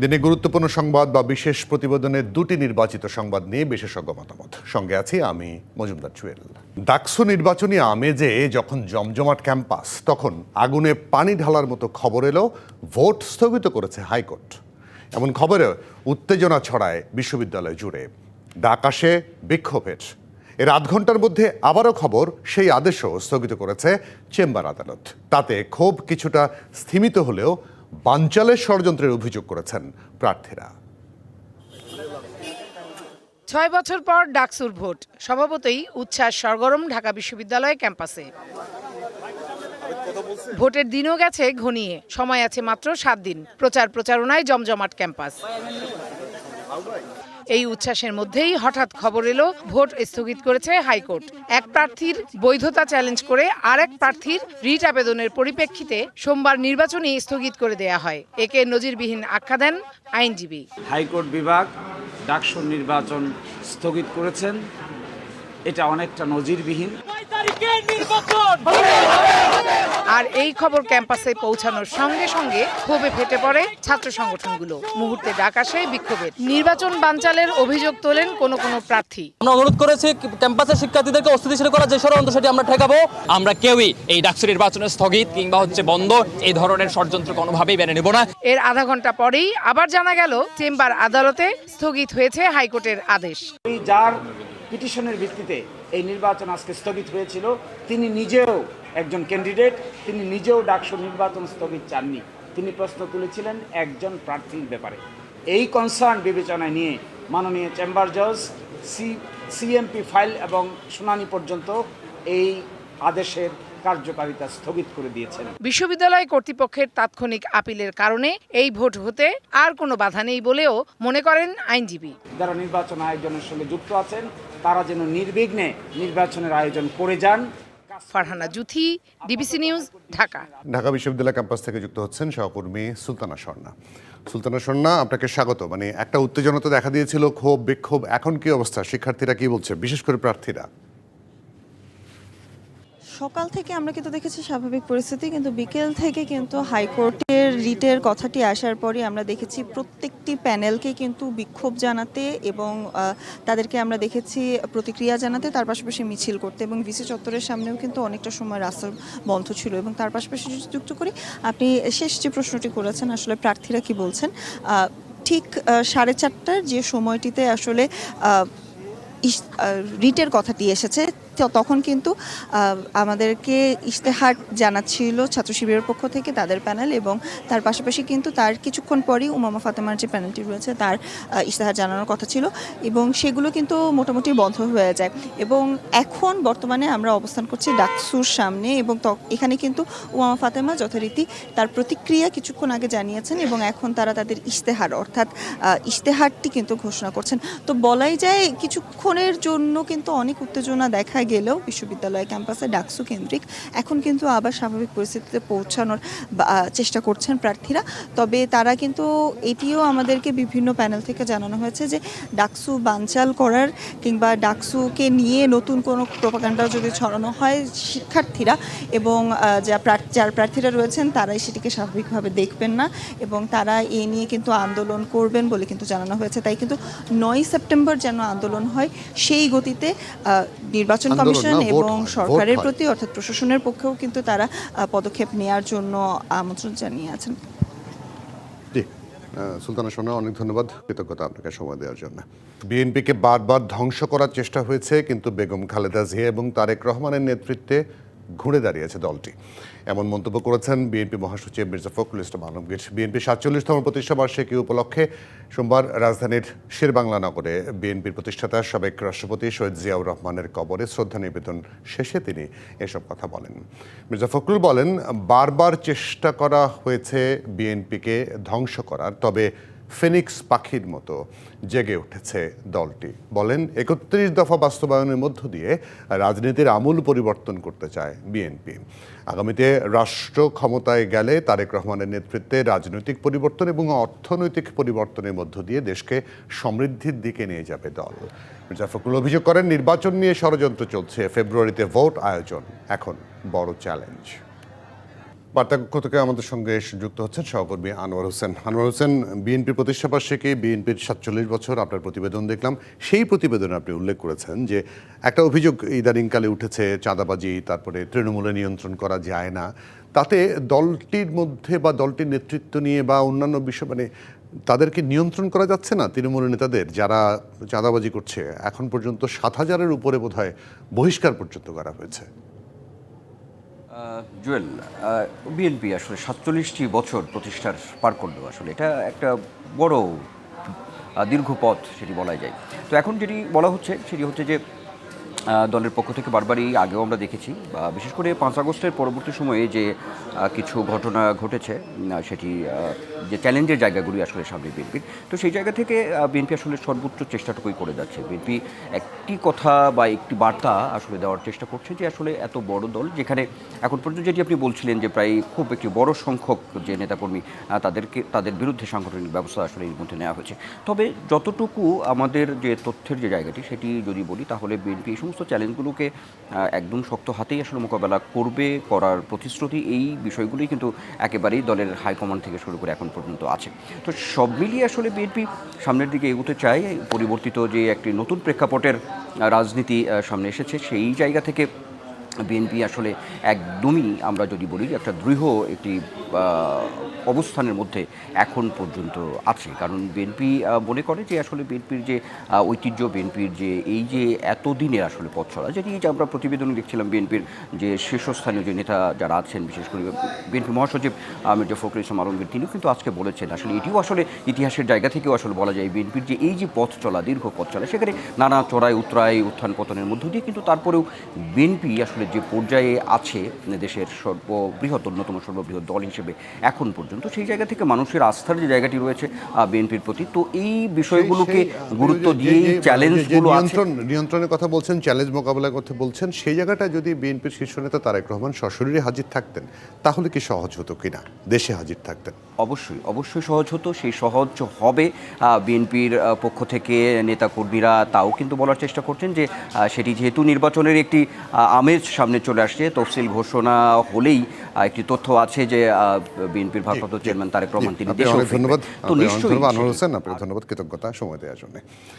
দিনে গুরুত্বপূর্ণ সংবাদ বা বিশেষ প্রতিবেদনের দুটি নির্বাচিত সংবাদ নিয়ে বিশেষজ্ঞ মতামত। সঙ্গে আছি আমি মজুমদার চুয়েল। ডাকসু নির্বাচনী আমেজে যখন জমজমাট ক্যাম্পাস, তখন আগুনে পানি ঢালার মতো খবর এলো, ভোট স্থগিত করেছে হাইকোর্ট। এমন খবরে উত্তেজনা ছড়ায় বিশ্ববিদ্যালয় জুড়ে। ডাক আসে বিক্ষোভের। এর আধ ঘণ্টার মধ্যে আবারও খবর, সেই আদেশও স্থগিত করেছে চেম্বার আদালত। তাতে ক্ষোভ কিছুটা স্থিমিত হলেও বানচালের ষড়যন্ত্রের অভিযোগ করেছেন প্রার্থীরা। ছয় বছর পর ডাকসুর ভোট, স্বভাবতই উচ্ছ্বাস সরগরম ঢাকা বিশ্ববিদ্যালয় ক্যাম্পাসে। ভোটের দিনও গেছে ঘনিয়ে, সময় আছে মাত্র সাত দিন, প্রচার প্রচারণায় জমজমাট ক্যাম্পাস। এই উচ্ছ্বাসের মধ্যেই হঠাৎ খবর এলো ভোট স্থগিত করেছে হাইকোর্ট এক প্রার্থীর বৈধতা চ্যালেঞ্জ করে আর এক প্রার্থীর রিট আবেদনের পরিপ্রেক্ষিতে সোমবার নির্বাচনই স্থগিত করে দেয়া হয় একে নজিরবিহীন আখ্যা দেন আইনজীবী হাইকোর্ট বিভাগ ডাকসুর নির্বাচন স্থগিত করেছেন এটা অনেকটা নজিরবিহীন নির্বাচন আর এই খবর ক্যাম্পাসে পৌঁছানোর সঙ্গে সঙ্গে ক্ষোভে ফেটে পড়ে ছাত্র সংগঠনগুলো। মুহূর্তে ডাক আসে বিক্ষোভের। নির্বাচন বানচালের অভিযোগ তোলেন কোনো কোনো প্রার্থী। আমরা অনুরোধ করেছি ক্যাম্পাসের শিক্ষার্থীদেরকে অস্থিতিশীল করা যে ষড়যন্ত্র সেটি আমরা ঠেকাবো। আমরা কেউই এই ডাকসু নির্বাচনের স্থগিত কিংবা হচ্ছে বন্ধ এই ধরনের ষড়যন্ত্র কোনোভাবেই মেনে নেব না। এর আধা ঘণ্টা পরেই আবার জানা গেল চেম্বার আদালতে স্থগিত হয়েছে হাইকোর্টের আদেশ। এই যার পিটিশনের ভিত্তিতে এই নির্বাচন আজকে স্থগিত হয়েছিল তিনি নিজেও একজন ক্যান্ডিডেট তিনি নিজেও ডাকসুর নির্বাচন স্থগিত চাননি। তিনি প্রশ্ন তুলেছিলেন একজন প্রার্থীর ব্যাপারে। এই কনসার্ন বিবেচনায় নিয়ে মাননীয় চেম্বার জজ সি সিএমপি ফাইল এবং শুনানি পর্যন্ত এই আদেশের কার্যকারিতা স্থগিত করে দিয়েছেন। বিশ্ববিদ্যালয় কর্তৃপক্ষের তাৎক্ষণিক আপিলের কারণে এই ভোট হতে আর কোনো বাধা নেই বলেও মনে করেন আইনজীবী। যারা নির্বাচন আয়োজনের সঙ্গে যুক্ত আছেন তারা যেন নির্বিঘ্নে নির্বাচনের আয়োজন করে যান ফারহানা জুথি, ডিবিসি নিউজ, ঢাকা। ঢাকা বিশ্ববিদ্যালয় ক্যাম্পাস থেকে যুক্ত হচ্ছেন সহকর্মী সুলতানা স্বর্ণা। সুলতানা স্বর্ণা, আপনাকে স্বাগত। মানে একটা উত্তেজনা তো দেখা দিয়েছিল, ক্ষোভ, বিক্ষোভ, এখন কি অবস্থা? শিক্ষার্থীরা কি বলছে? বিশেষ করে প্রার্থীরা। সকাল থেকে আমরা কিন্তু দেখেছি স্বাভাবিক পরিস্থিতি, কিন্তু বিকেল থেকে কিন্তু হাইকোর্টের রিটের কথাটি আসার পরে আমরা দেখেছি প্রত্যেকটি প্যানেলকে কিন্তু বিক্ষোভ জানাতে এবং তাদেরকে আমরা দেখেছি প্রতিক্রিয়া জানাতে, তার পাশাপাশি মিছিল করতে এবং ভিসি চত্বরের সামনেও কিন্তু অনেকটা সময় রাস্তা বন্ধ ছিল এবং তার পাশাপাশি যদি যুক্ত করি, আপনি শেষ যে প্রশ্নটি করেছেন, আসলে প্রার্থীরা কি বলছেন? ঠিক সাড়ে চারটার যে সময়টিতে আসলে রিটের কথাটি এসেছে। তখন কিন্তু আমাদেরকে ইশতেহার জানাচ্ছিল ছাত্র শিবিরের পক্ষ থেকে তাদের প্যানেল এবং তার পাশাপাশি কিন্তু তার কিছুক্ষণ পরই উমামা ফাতেমার যে প্যানেলটি রয়েছে তার ইশতেহার জানানোর কথা ছিল এবং সেগুলো কিন্তু মোটামুটি বন্ধ হয়ে যায় এবং এখন বর্তমানে আমরা অবস্থান করছি ডাকসুর সামনে এবং এখানে কিন্তু উমামা ফাতেমা যথারীতি তার প্রতিক্রিয়া কিছুক্ষণ আগে জানিয়েছেন এবং এখন তারা তাদের ইশতেহার অর্থাৎ ইশতেহারটি কিন্তু ঘোষণা করছেন। তো বলাই যায় কিছুক্ষণের জন্য কিন্তু অনেক উত্তেজনা দেখা গেলেও বিশ্ববিদ্যালয় ক্যাম্পাসে ডাকসু কেন্দ্রিক এখন কিন্তু আবার স্বাভাবিক পরিস্থিতিতে পৌঁছানোর চেষ্টা করছেন প্রার্থীরা। তবে তারা কিন্তু এটিও আমাদেরকে বিভিন্ন প্যানেল থেকে জানানো হয়েছে যে ডাকসু বানচাল করার কিংবা ডাকসুকে নিয়ে নতুন কোনো প্রপাগান্ডা যদি ছড়ানো হয় শিক্ষার্থীরা এবং যা যার প্রার্থীরা রয়েছেন তারাই সেটিকে স্বাভাবিকভাবে দেখবেন না এবং তারা এ নিয়ে কিন্তু আন্দোলন করবেন বলে কিন্তু জানানো হয়েছে। তাই কিন্তু নয় সেপ্টেম্বর যেন আন্দোলন হয় সেই গতিতে নির্বাচন কমিশন এবং সরকারের প্রতি অর্থাৎ প্রশাসনের পক্ষেও কিন্তু তারা পদক্ষেপ নেওয়ার জন্য আমন্ত্রণ জানিয়ে আছেন। সুলতানা সোনা অনেক ধন্যবাদ কৃতজ্ঞতা আপনাকে সময় দেওয়ার জন্য। বিএনপিকে বারবার ধ্বংস করার চেষ্টা হয়েছে কিন্তু বেগম খালেদা জিয়া এবং তারেক রহমানের নেতৃত্বে ঘুরে দাঁড়িয়েছে দলটি। এমন মন্তব্য করেছেন বিএনপি মহাসচিব মির্জা ফখরুল ইসলাম আলমগীর। বিএনপি সাতচল্লিশতম প্রতিষ্ঠা বার্ষিকী উপলক্ষে সোমবার রাজধানীর শেরবাংলা নগরে বিএনপির প্রতিষ্ঠাতা সাবেক রাষ্ট্রপতি সৈয়দ জিয়াউর রহমানের কবরে শ্রদ্ধা নিবেদন শেষে তিনি এসব কথা বলেন। মির্জা ফখরুল বলেন, বারবার চেষ্টা করা হয়েছে বিএনপিকে ধ্বংস করার, তবে ফিনিক্স পাখির মতো জেগে উঠেছে দলটি। বলেন, একত্রিশ দফা বাস্তবায়নের মধ্য দিয়ে রাজনীতির আমূল পরিবর্তন করতে চায় বিএনপি। আগামীতে রাষ্ট্র ক্ষমতায় গেলে তারেক রহমানের নেতৃত্বে রাজনৈতিক পরিবর্তন এবং অর্থনৈতিক পরিবর্তনের মধ্য দিয়ে দেশকে সমৃদ্ধির দিকে নিয়ে যাবে দল। মির্জা ফখরুল অভিযোগ করেন, নির্বাচন নিয়ে ষড়যন্ত্র চলছে। ফেব্রুয়ারিতে ভোট আয়োজন। এখন বড় চ্যালেঞ্জ। বার্তাকক্ষ থেকে আমাদের সঙ্গে যুক্ত হচ্ছেন সহকর্মী আনোয়ার হোসেন। আনোয়ার হোসেন বিএনপি প্রতিষ্ঠাবার্ষিকী বিএনপির সাতচল্লিশ বছর, আপনার প্রতিবেদন দেখলাম। সেই প্রতিবেদনে আপনি উল্লেখ করেছেন যে একটা অভিযোগ ইদানিংকালে উঠেছে, চাঁদাবাজি, তারপরে তৃণমূলে নিয়ন্ত্রণ করা যায় না। তাতে দলটির মধ্যে বা দলটির নেতৃত্ব নিয়ে বা অন্যান্য বিষয় মানে তাদেরকে নিয়ন্ত্রণ করা যাচ্ছে না তৃণমূল নেতাদের, যারা চাঁদাবাজি করছে? এখন পর্যন্ত সাত হাজারের উপরে বোধহয় বহিষ্কার পর্যন্ত করা হয়েছে। জুয়েল বিএনপি আসলে সাতচল্লিশটি বছর প্রতিষ্ঠার পার করল আসলে। এটা একটা বড় দীর্ঘ পথ, সেটি বলা যায়। তো এখন যেটি বলা হচ্ছে, সেটি হচ্ছে যে দলের পক্ষ থেকে বারবারই আগেও আমরা দেখেছি বিশেষ করে পাঁচ আগস্টের পরবর্তী সময়ে যে কিছু ঘটনা ঘটেছে সেটি যে চ্যালেঞ্জের জায়গাগুলি আসলে সামনে বিএনপির, তো সেই জায়গা থেকে বিএনপি আসলে সর্বোচ্চ চেষ্টাটুকুই করে যাচ্ছে। বিএনপি একটি কথা বা একটি বার্তা আসলে দেওয়ার চেষ্টা করছে যে, আসলে এত বড় দল যেখানে এখন পর্যন্ত যেটি আপনি বলছিলেন যে, প্রায় খুব একটি বড় সংখ্যক যে নেতাকর্মী তাদেরকে, তাদের বিরুদ্ধে সাংগঠনিক ব্যবস্থা আসলে এর মধ্যে নেওয়া হয়েছে। তবে যতটুকু আমাদের যে তথ্যের যে জায়গাটি, সেটি যদি বলি, তাহলে বিএনপি এই সমস্ত চ্যালেঞ্জগুলোকে একদম শক্ত হাতেই আসলে মোকাবেলা করবে করার প্রতিশ্রুতি এই বিষয়গুলোই কিন্তু একেবারেই দলের হাইকমান্ড থেকে শুরু করে এখন পর্যন্ত আছে। তো সব মিলিয়ে আসলে বিএনপি সামনের দিকে এগোতে চায়, পরিবর্তিত যে একটি নতুন প্রেক্ষাপটের রাজনীতি সামনে এসেছে সেই জায়গা থেকে বিএনপি আসলে একদমই, আমরা যদি বলি একটা দৃঢ় একটি অবস্থানের মধ্যে এখন পর্যন্ত আছে। কারণ বিএনপি মনে করে যে আসলে বিএনপির যে ঐতিহ্য, বিএনপির যে এই যে এতদিনের আসলে পথ চলা, যেটি যে আমরা প্রতিবেদনে দেখছিলাম বিএনপির যে শীর্ষস্থানীয় যে নেতা যারা আছেন, বিশেষ করে বিএনপি মহাসচিব মির্জা ফখরুল ইসলাম আলমগীর, তিনিও কিন্তু আজকে বলেছেন, আসলে এটিও আসলে ইতিহাসের জায়গা থেকেও আসলে বলা যায় বিএনপির যে এই যে পথ চলা, দীর্ঘ পথ চলা, সেখানে নানা চড়াই উত্তরায় উত্থান পতনের মধ্য দিয়ে কিন্তু তারপরেও বিএনপি আসলে যে পর্যায়ে আছে দেশের সর্ববৃহৎ অন্যতম সর্ববৃহৎ দল হিসেবে এখন পর্যন্ত সেই জায়গা থেকে মানুষের আস্থার যে জায়গাটি রয়েছে বিএনপির প্রতি তো এই বিষয়গুলোকে গুরুত্ব দিয়ে চ্যালেঞ্জগুলো নিয়ন্ত্রণ নিয়ন্ত্রণের কথা বলছেন চ্যালেঞ্জ মোকাবেলার কথা বলছেন সেই জায়গাটা যদি বিএনপির শীর্ষ নেতা তারেক রহমান সশরীরে হাজির থাকতেন তাহলে কি সহজ হতো কিনা? দেশে হাজির থাকতেন। অবশ্যই অবশ্যই সহজ হতো সেই সহজ হবে। বিএনপির পক্ষ থেকে নেতাকর্মীরা তাও কিন্তু বলার চেষ্টা করছেন যে সেটি যেহেতু নির্বাচনের একটি আমেজ সামনে চলে আসছে। তফসিল ঘোষণা হলেই একটি তথ্য আছে যে বিএনপির ভারপ্রাপ্ত চেয়ারম্যান তারেক রহমান তিনি। ধন্যবাদ। তো নিশ্চয়ই ধন্যবাদ। হোসেন আপনাকে ধন্যবাদ কৃতজ্ঞতা সময় দেওয়ার জন্য।